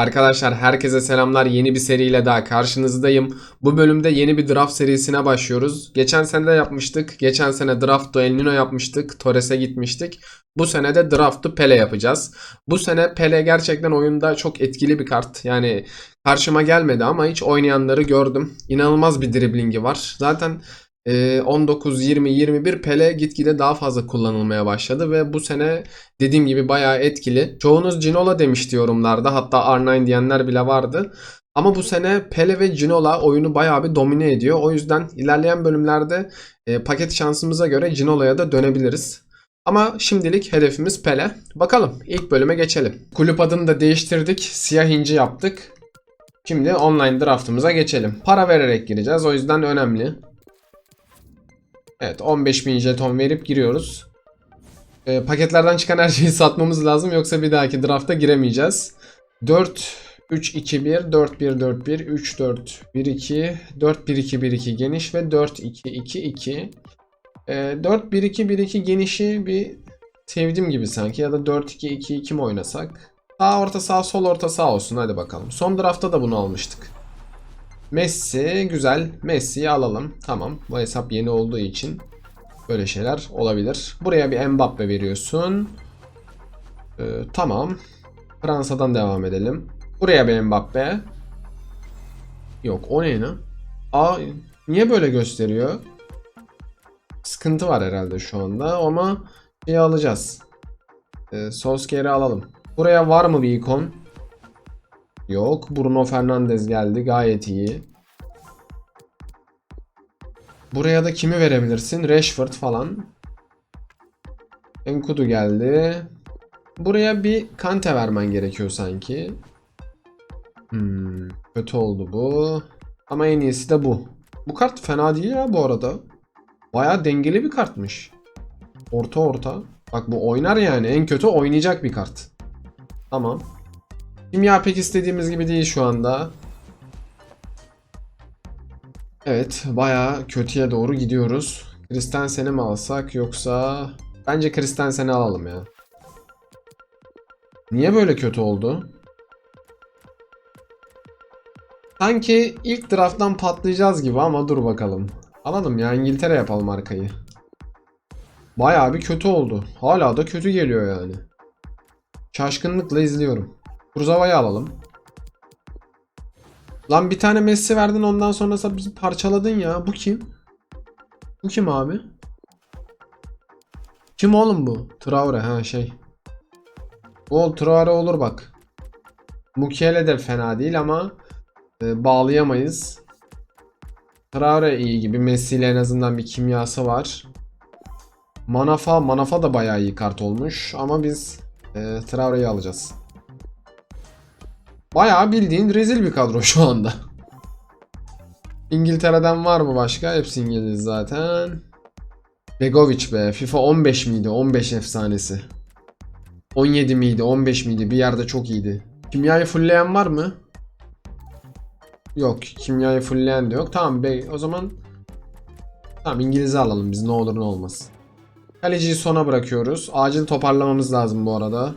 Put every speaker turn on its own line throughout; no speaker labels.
Arkadaşlar herkese selamlar. Yeni bir seriyle daha karşınızdayım. Bu bölümde yeni bir draft serisine başlıyoruz. Geçen sene de yapmıştık. Geçen sene draft'ta El Nino yapmıştık. Torres'e gitmiştik. Bu sene de draft'ı Pele yapacağız. Bu sene Pele gerçekten oyunda çok etkili bir kart. Yani karşıma gelmedi ama hiç oynayanları gördüm. İnanılmaz bir driblingi var. Zaten e, 19, 20, 21 Pele gitgide daha fazla kullanılmaya başladı ve bu sene dediğim gibi bayağı etkili. Çoğunuz Ginola demişti yorumlarda hatta R9 diyenler bile vardı. Ama bu sene Pele ve Ginola oyunu bayağı bir domine ediyor. O yüzden ilerleyen bölümlerde e, paket şansımıza göre Ginola'ya da dönebiliriz. Ama şimdilik hedefimiz Pele. Bakalım ilk bölüme geçelim. Kulüp adını da değiştirdik. Siyah inci yaptık. Şimdi online draftımıza geçelim. Para vererek gireceğiz o yüzden önemli. Evet 15.000 jeton verip giriyoruz. E, paketlerden çıkan her şeyi satmamız lazım yoksa bir dahaki drafta giremeyeceğiz. 4 3 2 1 4 1 4 1 3 4 1 2 4 1 2 1 2 geniş ve 4 2 2 2. E, 4 1 2 1 2 genişi bir sevdim gibi sanki ya da 4 2 2 2 mi oynasak? Sağ orta sağ sol orta sağ olsun hadi bakalım. Son draftta da bunu almıştık. Messi güzel. Messi'yi alalım. Tamam. Bu hesap yeni olduğu için böyle şeyler olabilir. Buraya bir Mbappe veriyorsun. Ee, tamam. Fransa'dan devam edelim. Buraya bir Mbappe. Yok o ne lan? Aa niye böyle gösteriyor? Sıkıntı var herhalde şu anda ama şeyi alacağız. Ee, Solskjaer'i alalım. Buraya var mı bir ikon? Yok. Bruno Fernandes geldi. Gayet iyi. Buraya da kimi verebilirsin? Rashford falan. Enkudu geldi. Buraya bir Kante vermen gerekiyor sanki. Hmm, kötü oldu bu. Ama en iyisi de bu. Bu kart fena değil ya bu arada. Baya dengeli bir kartmış. Orta orta. Bak bu oynar yani. En kötü oynayacak bir kart. Tamam. Kimya pek istediğimiz gibi değil şu anda. Evet, bayağı kötüye doğru gidiyoruz. Kristensen'i mi alsak yoksa... Bence Kristensen'i alalım ya. Niye böyle kötü oldu? Sanki ilk drafttan patlayacağız gibi ama dur bakalım. Alalım ya İngiltere yapalım arkayı. Bayağı bir kötü oldu. Hala da kötü geliyor yani. Şaşkınlıkla izliyorum. Kurzava'yı alalım. Lan bir tane Messi verdin ondan sonrası bizi parçaladın ya. Bu kim? Bu kim abi? Kim oğlum bu? Traore ha şey. Ol Traore olur bak. Mukiele de fena değil ama e, bağlayamayız. Traore iyi gibi. Messi ile en azından bir kimyası var. Manafa, Manafa da bayağı iyi kart olmuş ama biz e, Traore'yi alacağız. Bayağı bildiğin rezil bir kadro şu anda. İngiltere'den var mı başka? Hepsi İngiliz zaten. Begovic be. FIFA 15 miydi? 15 efsanesi. 17 miydi? 15 miydi? Bir yerde çok iyiydi. Kimyayı fullleyen var mı? Yok. Kimyayı fullleyen de yok. Tamam be. O zaman Tamam İngiliz'i alalım biz ne olur ne olmaz. Kaleciyi sona bırakıyoruz. Acil toparlamamız lazım bu arada.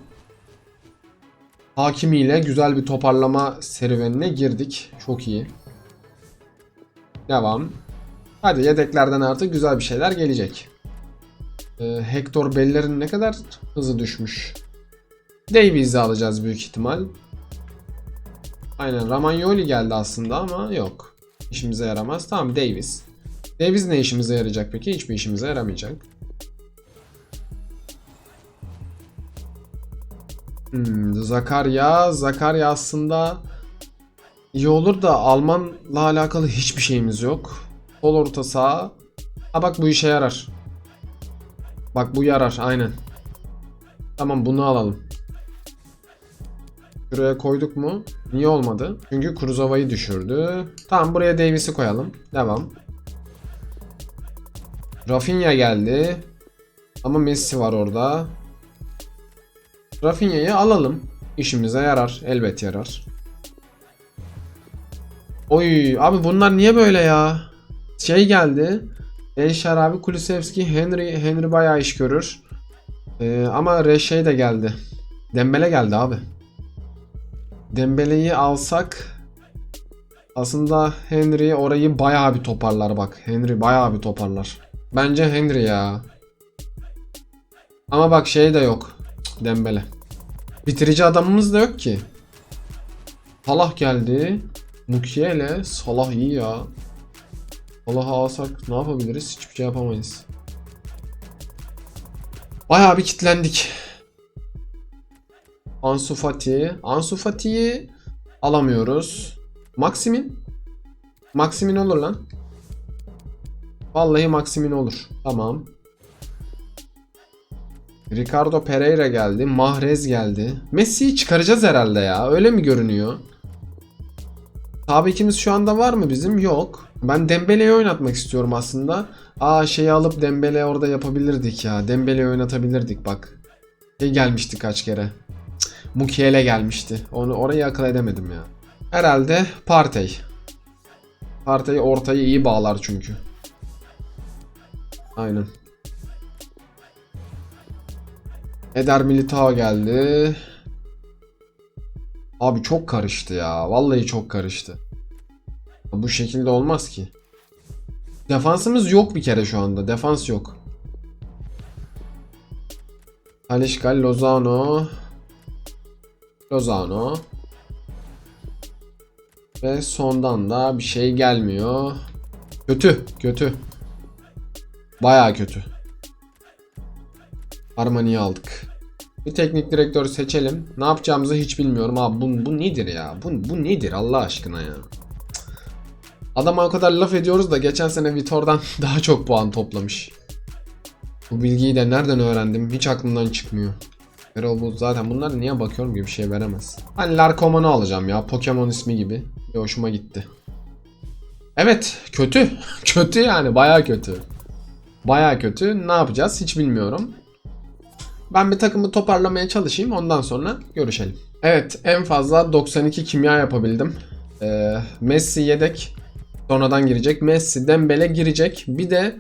Hakimi ile güzel bir toparlama serüvenine girdik. Çok iyi. Devam. Hadi yedeklerden artık güzel bir şeyler gelecek. Ee, Hector Bellerin ne kadar hızı düşmüş. Davies'i alacağız büyük ihtimal. Aynen Ramagnoli geldi aslında ama yok. İşimize yaramaz. Tamam Davies. Davies ne işimize yarayacak peki? Hiçbir işimize yaramayacak. Hmm, Zakarya, Zakarya aslında iyi olur da Almanla alakalı hiçbir şeyimiz yok. Sol orta saha. Ha bak bu işe yarar. Bak bu yarar aynen. Tamam bunu alalım. Şuraya koyduk mu? Niye olmadı? Çünkü Kuruzova'yı düşürdü. Tamam buraya Davis'i koyalım. Devam. Rafinha geldi. Ama Messi var orada. Rafinha'yı alalım. İşimize yarar. Elbet yarar. Oy abi bunlar niye böyle ya? Şey geldi. El Şarabi, Kulusevski, Henry, Henry bayağı iş görür. Ee, ama Reşey de geldi. Dembele geldi abi. Dembele'yi alsak aslında Henry orayı bayağı bir toparlar bak. Henry bayağı bir toparlar. Bence Henry ya. Ama bak şey de yok. Dembele. Bitirici adamımız da yok ki. Salah geldi. Mukiele. Salah iyi ya. Salah'ı alsak ne yapabiliriz? Hiçbir şey yapamayız. Bayağı bir kitlendik. Ansu Fati. Ansu Fati'yi alamıyoruz. Maximin. Maximin olur lan. Vallahi Maximin olur. Tamam. Ricardo Pereira geldi. Mahrez geldi. Messi'yi çıkaracağız herhalde ya. Öyle mi görünüyor? Tabikimiz şu anda var mı bizim? Yok. Ben Dembele'yi oynatmak istiyorum aslında. Aa şeyi alıp Dembele orada yapabilirdik ya. Dembele'yi oynatabilirdik bak. Şey gelmişti kaç kere. Mukiele gelmişti. Onu orayı akıl edemedim ya. Herhalde Partey. Partey ortayı iyi bağlar çünkü. Aynen. Eder Militao geldi. Abi çok karıştı ya. Vallahi çok karıştı. Bu şekilde olmaz ki. Defansımız yok bir kere şu anda. Defans yok. Alişkal, Lozano. Lozano. Ve sondan da bir şey gelmiyor. Kötü, kötü. Bayağı kötü. Armani'yi aldık. Bir teknik direktör seçelim. Ne yapacağımızı hiç bilmiyorum abi. Bu, bu nedir ya? Bu, bu nedir Allah aşkına ya? Adama o kadar laf ediyoruz da geçen sene Vitor'dan daha çok puan toplamış. Bu bilgiyi de nereden öğrendim hiç aklımdan çıkmıyor. Erol bu zaten bunlar niye bakıyorum gibi bir şey veremez. Hani Larkoman'ı alacağım ya Pokemon ismi gibi. Bir hoşuma gitti. Evet kötü. kötü yani baya kötü. Baya kötü. Ne yapacağız hiç bilmiyorum. Ben bir takımı toparlamaya çalışayım ondan sonra görüşelim. Evet en fazla 92 kimya yapabildim. Ee, Messi yedek sonradan girecek. Messi Dembele girecek. Bir de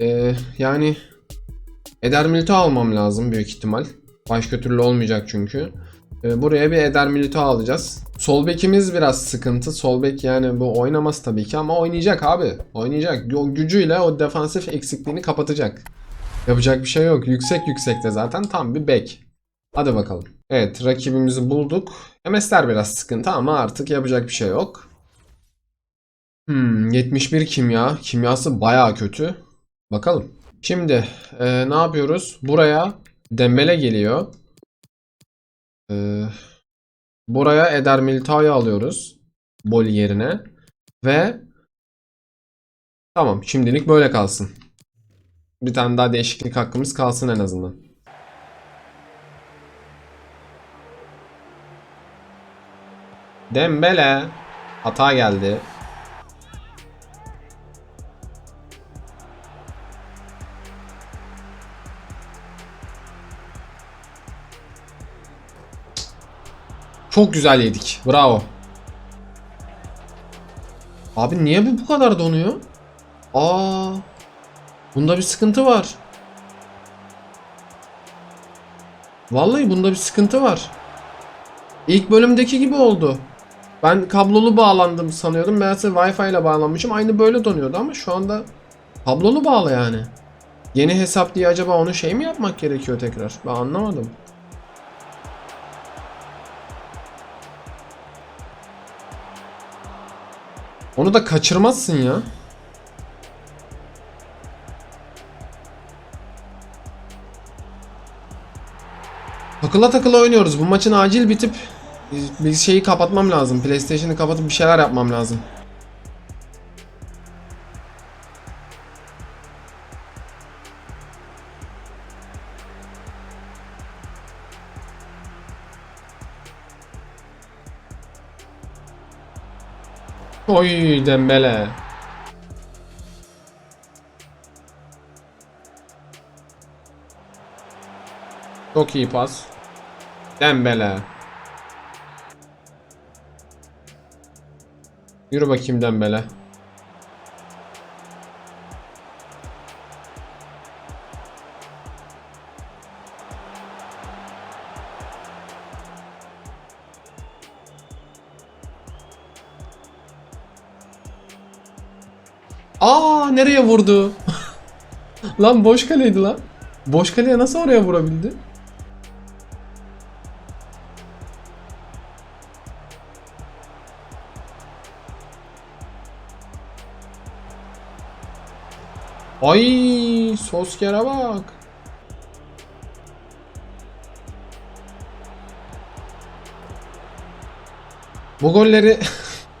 e, yani Eder Militao almam lazım büyük ihtimal. Başka türlü olmayacak çünkü. E, buraya bir Eder Militao alacağız. Sol bekimiz biraz sıkıntı. Sol bek yani bu oynamaz tabii ki ama oynayacak abi. Oynayacak. Gücüyle o defansif eksikliğini kapatacak. Yapacak bir şey yok. Yüksek yüksekte zaten tam bir bek. Hadi bakalım. Evet rakibimizi bulduk. MS'ler biraz sıkıntı ama artık yapacak bir şey yok. Hmm, 71 kimya. Kimyası baya kötü. Bakalım. Şimdi e, ne yapıyoruz? Buraya Dembele geliyor. E, buraya Eder Militao'yu alıyoruz. Bol yerine. Ve tamam şimdilik böyle kalsın. Bir tane daha değişiklik hakkımız kalsın en azından. Dembele. Hata geldi. Çok güzel yedik. Bravo. Abi niye bu bu kadar donuyor? Aa. Bunda bir sıkıntı var. Vallahi bunda bir sıkıntı var. İlk bölümdeki gibi oldu. Ben kablolu bağlandım sanıyordum. Meğerse Wi-Fi ile bağlanmışım. Aynı böyle donuyordu ama şu anda kablolu bağlı yani. Yeni hesap diye acaba onu şey mi yapmak gerekiyor tekrar? Ben anlamadım. Onu da kaçırmazsın ya. Takıla takıla oynuyoruz. Bu maçın acil bitip bir şeyi kapatmam lazım. PlayStation'ı kapatıp bir şeyler yapmam lazım. Oy Dembele. Çok iyi pas. Dembele. Yürü bakayım Dembele. Aa nereye vurdu? lan boş kaleydi lan. Boş kaleye nasıl oraya vurabildi? Ay Sosker'e bak. Bu golleri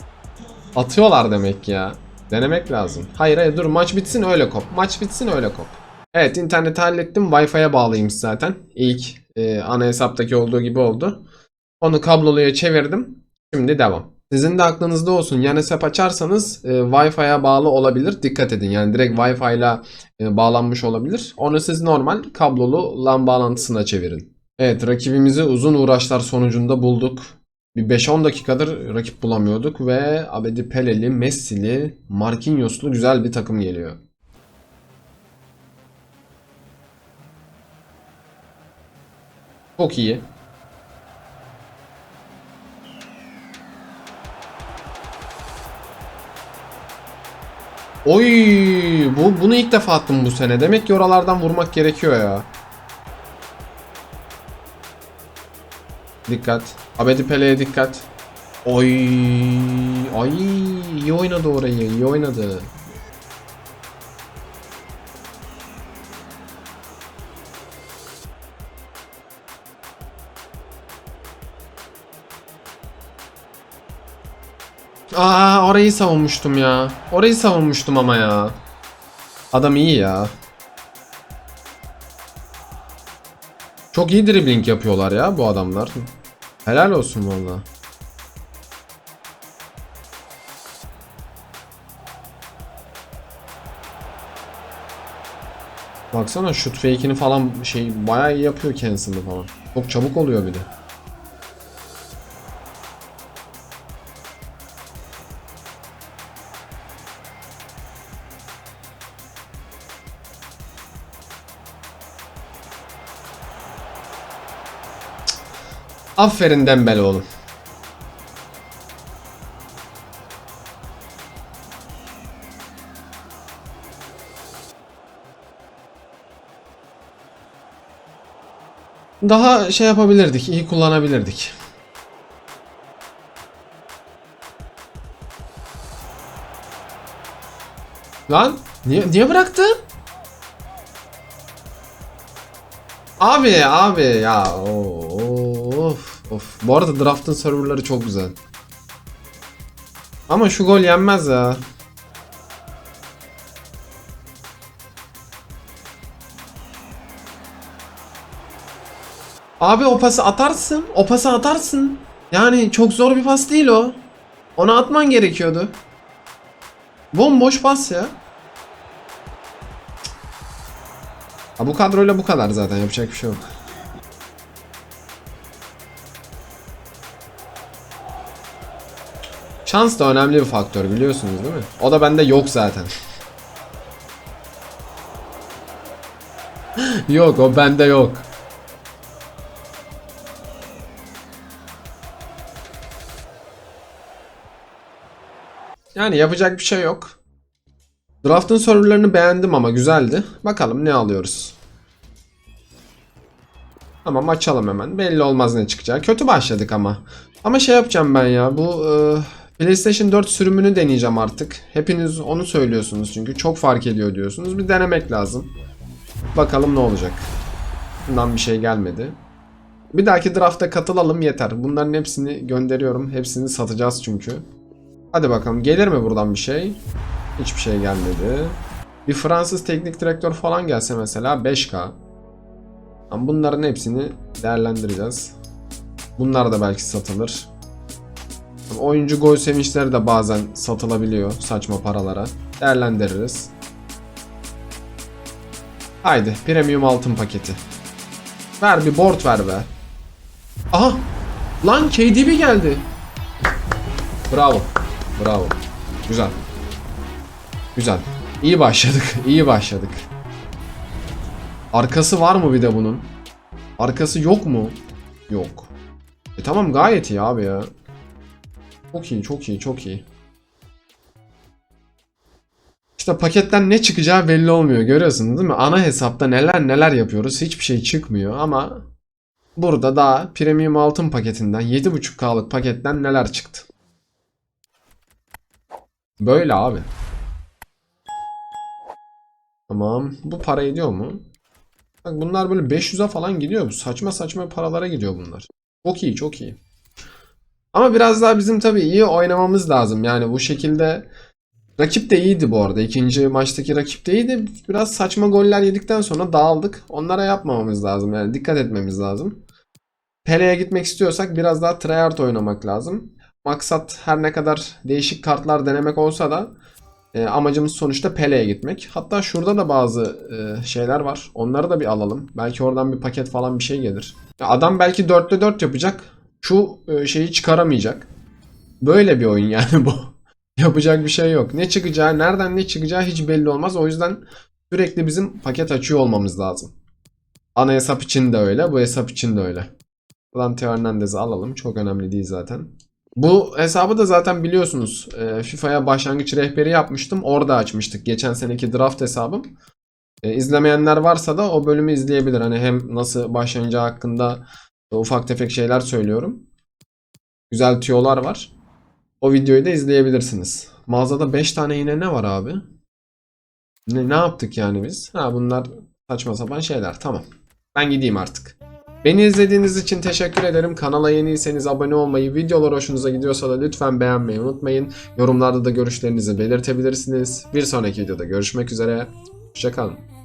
atıyorlar demek ya. Denemek lazım. Hayır hayır dur maç bitsin öyle kop. Maç bitsin öyle kop. Evet interneti hallettim. Wi-Fi'ye bağlıyım zaten. İlk e, ana hesaptaki olduğu gibi oldu. Onu kabloluya çevirdim. Şimdi devam. Sizin de aklınızda olsun. Yan hesap açarsanız e, Wi-Fi'ye bağlı olabilir. Dikkat edin. Yani direkt Wi-Fi ile e, bağlanmış olabilir. Onu siz normal kablolu LAN bağlantısına çevirin. Evet rakibimizi uzun uğraşlar sonucunda bulduk. Bir 5-10 dakikadır rakip bulamıyorduk ve Abedi Peleli, Messi'li, Marquinhos'lu güzel bir takım geliyor. Çok iyi. Oy, bu bunu ilk defa attım bu sene. Demek ki oralardan vurmak gerekiyor ya. Dikkat. Abedi Pele'ye dikkat. Oy, ay iyi oynadı orayı, iyi oynadı. Aa orayı savunmuştum ya. Orayı savunmuştum ama ya. Adam iyi ya. Çok iyi dribbling yapıyorlar ya bu adamlar. Helal olsun valla. Baksana şut fake'ini falan şey bayağı iyi yapıyor kendisinde falan. Çok çabuk oluyor bir de. Aferin Dembele oğlum. Daha şey yapabilirdik, iyi kullanabilirdik. Lan niye niye bıraktı? Abi abi ya of of. Bu arada draft'ın serverları çok güzel. Ama şu gol yenmez ya. Abi o pası atarsın. O pası atarsın. Yani çok zor bir pas değil o. Onu atman gerekiyordu. Bomboş pas ya. Ha, bu kadroyla bu kadar zaten yapacak bir şey yok. Şans da önemli bir faktör biliyorsunuz değil mi? O da bende yok zaten. yok o bende yok. Yani yapacak bir şey yok. Draft'ın serverlarını beğendim ama güzeldi. Bakalım ne alıyoruz. Tamam açalım hemen. Belli olmaz ne çıkacağı. Kötü başladık ama. Ama şey yapacağım ben ya. Bu e, PlayStation 4 sürümünü deneyeceğim artık. Hepiniz onu söylüyorsunuz çünkü. Çok fark ediyor diyorsunuz. Bir denemek lazım. Bakalım ne olacak. Bundan bir şey gelmedi. Bir dahaki drafta katılalım yeter. Bunların hepsini gönderiyorum. Hepsini satacağız çünkü. Hadi bakalım gelir mi buradan bir şey? Hiçbir şey gelmedi. Bir Fransız teknik direktör falan gelse mesela 5K. Ama bunların hepsini değerlendireceğiz. Bunlar da belki satılır. Oyuncu gol sevinçleri de bazen satılabiliyor saçma paralara. Değerlendiririz. Haydi premium altın paketi. Ver bir board ver be. Aha! Lan KDB geldi. Bravo. Bravo. Güzel. Güzel. İyi başladık. İyi başladık. Arkası var mı bir de bunun? Arkası yok mu? Yok. E tamam gayet iyi abi ya. Çok iyi, çok iyi, çok iyi. İşte paketten ne çıkacağı belli olmuyor. Görüyorsunuz değil mi? Ana hesapta neler neler yapıyoruz. Hiçbir şey çıkmıyor ama burada daha premium altın paketinden 7.5K'lık paketten neler çıktı. Böyle abi. Tamam. Bu para ediyor mu? Bak bunlar böyle 500'e falan gidiyor. Saçma saçma paralara gidiyor bunlar. Çok iyi çok iyi. Ama biraz daha bizim tabii iyi oynamamız lazım. Yani bu şekilde rakip de iyiydi bu arada. İkinci maçtaki rakip de iyiydi. Biraz saçma goller yedikten sonra dağıldık. Onlara yapmamamız lazım. Yani dikkat etmemiz lazım. Pele'ye gitmek istiyorsak biraz daha tryhard oynamak lazım. Maksat her ne kadar değişik kartlar denemek olsa da e, amacımız sonuçta Pele'ye gitmek. Hatta şurada da bazı e, şeyler var. Onları da bir alalım. Belki oradan bir paket falan bir şey gelir. Ya Adam belki 4'te 4 yapacak. Şu e, şeyi çıkaramayacak. Böyle bir oyun yani bu. Yapacak bir şey yok. Ne çıkacağı, nereden ne çıkacağı hiç belli olmaz. O yüzden sürekli bizim paket açıyor olmamız lazım. Ana hesap için de öyle, bu hesap için de öyle. Ulan Teo Hernandez'i alalım. Çok önemli değil zaten. Bu hesabı da zaten biliyorsunuz. e, FIFA'ya başlangıç rehberi yapmıştım. Orada açmıştık. Geçen seneki draft hesabım. E, izlemeyenler varsa da o bölümü izleyebilir. Hani hem nasıl başlanacağı hakkında ufak tefek şeyler söylüyorum. Güzel tüyolar var. O videoyu da izleyebilirsiniz. Mağazada 5 tane yine ne var abi? Ne, ne yaptık yani biz? Ha bunlar saçma sapan şeyler. Tamam. Ben gideyim artık. Beni izlediğiniz için teşekkür ederim. Kanala yeniyseniz abone olmayı, videolar hoşunuza gidiyorsa da lütfen beğenmeyi unutmayın. Yorumlarda da görüşlerinizi belirtebilirsiniz. Bir sonraki videoda görüşmek üzere. Hoşçakalın.